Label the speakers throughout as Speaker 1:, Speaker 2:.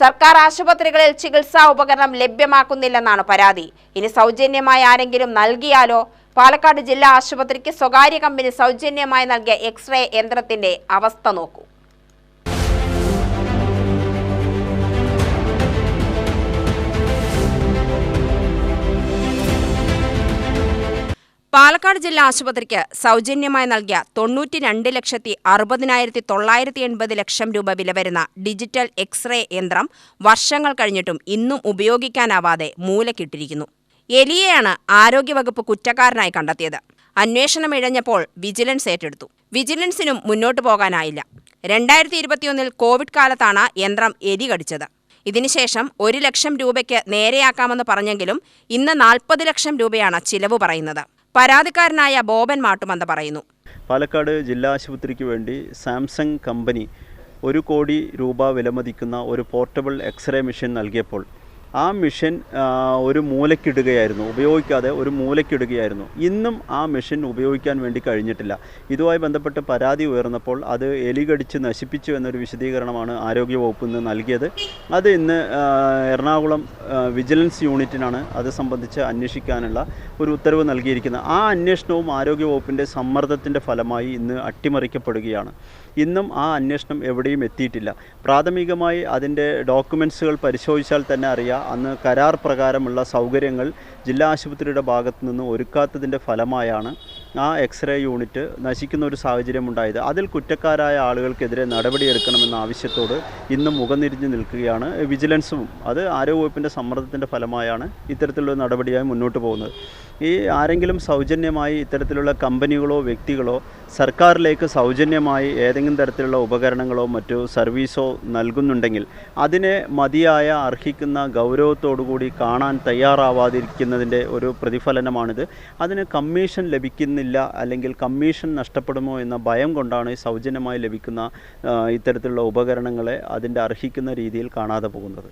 Speaker 1: സർക്കാർ ആശുപത്രികളിൽ ചികിത്സാ ഉപകരണം ലഭ്യമാക്കുന്നില്ലെന്നാണ് പരാതി. ഇനി സൗജന്യമായി ആരെങ്കിലും നൽകിയാലോ? പാലക്കാട് ജില്ലാ ആശുപത്രിക്ക് സ്വകാര്യ കമ്പനി സൗജന്യമായി നൽകിയ എക്സ്റേ യന്ത്രത്തിന്റെ അവസ്ഥ നോക്കൂ. പാലക്കാട് ജില്ലാ ആശുപത്രിക്ക് സൗജന്യമായി നൽകിയ തൊണ്ണൂറ്റി രണ്ട് ലക്ഷത്തി അറുപതിനായിരത്തി തൊള്ളായിരത്തി എൺപത് ലക്ഷം രൂപ വില വരുന്ന ഡിജിറ്റൽ എക്സ്റേ യന്ത്രം വർഷങ്ങൾ കഴിഞ്ഞിട്ടും ഇന്നും ഉപയോഗിക്കാനാവാതെ മൂലക്കിട്ടിരിക്കുന്നു. എലിയെയാണ് ആരോഗ്യവകുപ്പ് കുറ്റക്കാരനായി കണ്ടെത്തിയത്. അന്വേഷണം ഇഴഞ്ഞപ്പോൾ വിജിലൻസ് ഏറ്റെടുത്തു. വിജിലൻസിനും മുന്നോട്ടു പോകാനായില്ല. രണ്ടായിരത്തി ഇരുപത്തിയൊന്നിൽ കോവിഡ് കാലത്താണ് യന്ത്രം എലി കടിച്ചത്. ഇതിനുശേഷം ഒരു ലക്ഷം രൂപയ്ക്ക് നേരെയാക്കാമെന്ന് പറഞ്ഞെങ്കിലും ഇന്ന് നാൽപ്പത് ലക്ഷം രൂപയാണ് ചിലവ് പറയുന്നത്. പരാതിക്കാരനായ ബോബൻ മാട്ടുമന്ത പറയുന്നു.
Speaker 2: പാലക്കാട് ജില്ലാ ആശുപത്രിക്ക് വേണ്ടി സാംസങ് കമ്പനി ഒരു കോടി രൂപ വിലമതിക്കുന്ന ഒരു പോർട്ടബിൾ എക്സ്റേ മെഷീൻ നൽകിയപ്പോൾ ആ മെഷീൻ ഒരു മൂലക്കിടുകയായിരുന്നു. ഉപയോഗിക്കാതെ ഒരു മൂലക്കിടുകയായിരുന്നു. ഇന്നും ആ മെഷീൻ ഉപയോഗിക്കാൻ വേണ്ടി കഴിഞ്ഞിട്ടില്ല. ഇതുമായി ബന്ധപ്പെട്ട് പരാതി ഉയർന്നപ്പോൾ അത് എലികടിച്ച് നശിപ്പിച്ചു എന്നൊരു വിശദീകരണമാണ് ആരോഗ്യവകുപ്പ് നിന്ന് നൽകിയത്. അത് ഇന്ന് എറണാകുളം വിജിലൻസ് യൂണിറ്റിനാണ് അത് സംബന്ധിച്ച് അന്വേഷിക്കാനുള്ള ഒരു ഉത്തരവ് നൽകിയിരിക്കുന്നത്. ആ അന്വേഷണവും ആരോഗ്യവകുപ്പിന്റെ സമ്മർദ്ദത്തിന്റെ ഫലമായി ഇന്ന് അട്ടിമറിക്കപ്പെടുകയാണ്. ഇന്നും ആ അന്വേഷണം എവിടെയും എത്തിയിട്ടില്ല. പ്രാഥമികമായി അതിന്റെ ഡോക്യുമെൻസുകൾ പരിശോധിച്ചാൽ തന്നെ അറിയാം. അന്ന് കരാർ പ്രകാരമുള്ള സൗകര്യങ്ങൾ ജില്ലാ ആശുപത്രിയുടെ ഭാഗത്തു നിന്ന് ഒരുക്കാത്തതിന്റെ ഫലമായാണ് ആ എക്സ്റേ യൂണിറ്റ് നശിക്കുന്ന ഒരു സാഹചര്യം ഉണ്ടായത് അതിൽ കുറ്റക്കാരായ ആളുകൾക്കെതിരെ നടപടിയെടുക്കണമെന്ന ആവശ്യത്തോട് ഇന്നും മുഖംതിരിഞ്ഞ് നിൽക്കുകയാണ് വിജിലൻസും. അത് ആരോഗ്യവകുപ്പിന്റെ സമ്മർദ്ദത്തിന്റെ ഫലമായാണ് ഇത്തരത്തിലുള്ള നടപടിയായി മുന്നോട്ട് പോകുന്നത്. ഈ ആരെങ്കിലും സൗജന്യമായി ഇത്തരത്തിലുള്ള കമ്പനികളോ വ്യക്തികളോ സർക്കാരിലേക്ക് സൗജന്യമായി ഏതെങ്കിലും തരത്തിലുള്ള ഉപകരണങ്ങളോ മറ്റു സർവീസോ നൽകുന്നുണ്ടെങ്കിൽ അതിനെ മതിയായ അർഹിക്കുന്ന ഗൗരവത്തോടുകൂടി കാണാൻ തയ്യാറാവാതിരിക്കുന്നതിന്റെ ഒരു പ്രതിഫലനമാണിത്. അതിന് കമ്മീഷൻ ലഭിക്കുന്നില്ല അല്ലെങ്കിൽ കമ്മീഷൻ നഷ്ടപ്പെടുമോ എന്ന ഭയം കൊണ്ടാണ് സൗജന്യമായി ലഭിക്കുന്ന ഇത്തരത്തിലുള്ള ഉപകരണങ്ങളെ അതിന്റെ അർഹിക്കുന്ന രീതിയിൽ കാണാതെ പോകുന്നത്.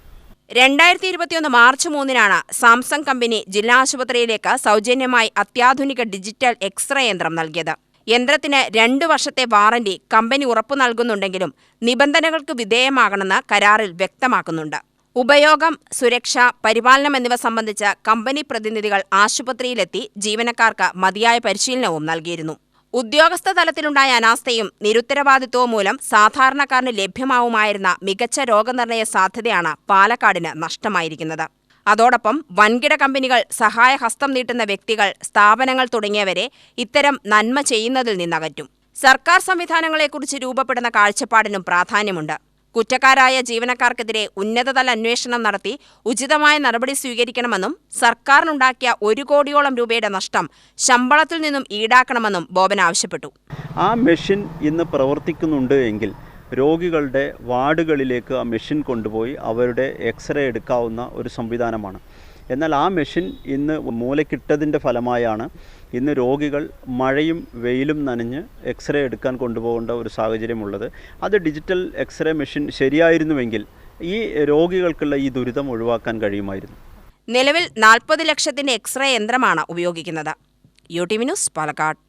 Speaker 1: രണ്ടായിരത്തി ഇരുപത്തിയൊന്ന് മാർച്ച് മൂന്നിനാണ് സാംസങ് കമ്പനി ജില്ലാ ആശുപത്രിയിലേക്ക് സൗജന്യമായി അത്യാധുനിക ഡിജിറ്റൽ എക്സ്റേ യന്ത്രം നൽകിയത്. യന്ത്രത്തിന് രണ്ടു വർഷത്തെ വാറന്റി കമ്പനി ഉറപ്പു നൽകുന്നുണ്ടെങ്കിലും നിബന്ധനകൾക്ക് വിധേയമാകണമെന്ന് കരാറിൽ വ്യക്തമാക്കുന്നുണ്ട്. ഉപയോഗം സുരക്ഷ പരിപാലനം എന്നിവ സംബന്ധിച്ച കമ്പനി പ്രതിനിധികൾ ആശുപത്രിയിലെത്തി ജീവനക്കാർക്ക് മതിയായ പരിശീലനവും നൽകിയിരുന്നു. ഉദ്യോഗസ്ഥ തലത്തിലുണ്ടായ അനാസ്ഥയും നിരുത്തരവാദിത്വവും മൂലം സാധാരണക്കാരന് ലഭ്യമാവുമായിരുന്ന മികച്ച രോഗനിർണയ സാധ്യതയാണ് പാലക്കാടിന് നഷ്ടമായിരിക്കുന്നത്. അതോടൊപ്പം വൻകിട കമ്പനികൾ സഹായഹസ്തം നീട്ടുന്ന വ്യക്തികൾ സ്ഥാപനങ്ങൾ തുടങ്ങിയവരെ ഇത്തരം നന്മ ചെയ്യുന്നതിൽ നിന്നകറ്റും. സർക്കാർ സംവിധാനങ്ങളെക്കുറിച്ച് രൂപപ്പെടുന്ന കാഴ്ചപ്പാടിനും പ്രാധാന്യമുണ്ട്. കുറ്റക്കാരായ ജീവനക്കാർക്കെതിരെ ഉന്നതതല അന്വേഷണം നടത്തി ഉചിതമായ നടപടി സ്വീകരിക്കണമെന്നും സർക്കാരിനുണ്ടാക്കിയ ഒരു കോടിയോളം രൂപയുടെ നഷ്ടം ശമ്പളത്തിൽ നിന്നും ഈടാക്കണമെന്നും ബോബൻ ആവശ്യപ്പെട്ടു.
Speaker 2: ആ മെഷീൻ ഇന്ന് പ്രവർത്തിക്കുന്നുണ്ട് എങ്കിൽ രോഗികളുടെ വാർഡുകളിലേക്ക് ആ മെഷീൻ കൊണ്ടുപോയി അവരുടെ എക്സ്റേ എടുക്കാവുന്ന ഒരു സംവിധാനമാണ്. എന്നാൽ ആ മെഷീൻ ഇന്ന് മൂലക്കിട്ടതിന്റെ ഫലമായാണ് ഇന്ന് രോഗികൾ മഴയും വെയിലും നനഞ്ഞ് എക്സ്റേ എടുക്കാൻ കൊണ്ടുപോകേണ്ട ഒരു സാഹചര്യമുള്ളത്. അത് ഡിജിറ്റൽ എക്സ്റേ മെഷീൻ ശരിയായിരുന്നുവെങ്കിൽ ഈ രോഗികൾക്കുള്ള ഈ ദുരിതം ഒഴിവാക്കാൻ കഴിയുമായിരുന്നു.
Speaker 1: നിലവിൽ നാൽപ്പത് ലക്ഷത്തിന്റെ എക്സ്റേ യന്ത്രമാണ് ഉപയോഗിക്കുന്നത്. U T V news Palakkad.